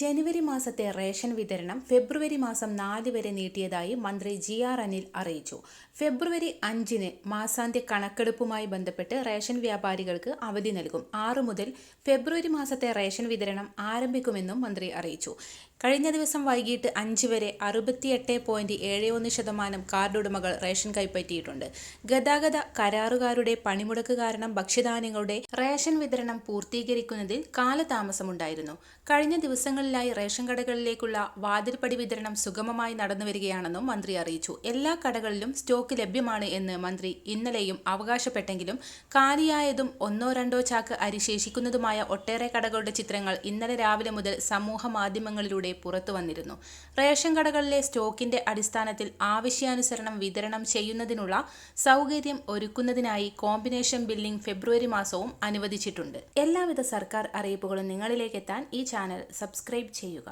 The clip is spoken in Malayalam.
ജനുവരി മാസത്തെ റേഷൻ വിതരണം ഫെബ്രുവരി മാസം നാല് വരെ നീട്ടിയതായി മന്ത്രി ജി ആർ അനിൽ അറിയിച്ചു. ഫെബ്രുവരി അഞ്ചിന് മാസാന്ത്യ കണക്കെടുപ്പുമായി ബന്ധപ്പെട്ട് റേഷൻ വ്യാപാരികൾക്ക് അവധി നൽകും. ആറ് മുതൽ ഫെബ്രുവരി മാസത്തെ റേഷൻ വിതരണം ആരംഭിക്കുമെന്നും മന്ത്രി അറിയിച്ചു. കഴിഞ്ഞ ദിവസം വൈകിട്ട് അഞ്ച് വരെ അറുപത്തിയെട്ട് പോയിന്റ് ഏഴ് ഒന്ന് ശതമാനം റേഷൻ കൈപ്പറ്റിയിട്ടുണ്ട്. ഗതാഗത കരാറുകാരുടെ പണിമുടക്ക് കാരണം ഭക്ഷ്യധാന്യങ്ങളുടെ റേഷൻ വിതരണം പൂർത്തീകരിക്കുന്നതിൽ കാലതാമസമുണ്ടായിരുന്നു. കഴിഞ്ഞ ദിവസങ്ങളിലായി റേഷൻ കടകളിലേക്കുള്ള വാതിൽപ്പടി വിതരണം സുഗമമായി നടന്നു വരികയാണെന്നും മന്ത്രി അറിയിച്ചു. എല്ലാ കടകളിലും സ്റ്റോക്ക് ലഭ്യമാണ് എന്ന് മന്ത്രി ഇന്നലെയും അവകാശപ്പെട്ടെങ്കിലും കാലിയായതും ഒന്നോ രണ്ടോ ചാക്ക് അരി ശേഷിക്കുന്നതുമായ ഒട്ടേറെ കടകളുടെ ചിത്രങ്ങൾ ഇന്നലെ രാവിലെ മുതൽ സമൂഹ മാധ്യമങ്ങളിലൂടെ പുറത്തു വന്നിരുന്നു. റേഷൻ കടകളിലെ സ്റ്റോക്കിന്റെ അടിസ്ഥാനത്തിൽ ആവശ്യാനുസരണം വിതരണം ചെയ്യുന്നതിനുള്ള സൗകര്യം ഒരുക്കുന്നതിനായി കോമ്പിനേഷൻ ബില്ലിംഗ് ഫെബ്രുവരി മാസവും അനുവദിച്ചിട്ടുണ്ട്. എല്ലാവിധ സർക്കാർ അറിയിപ്പുകളും നിങ്ങളിലേക്ക് എത്താൻ ഈ ചാനൽ സബ്സ്ക്രൈബ് ചെയ്യുക.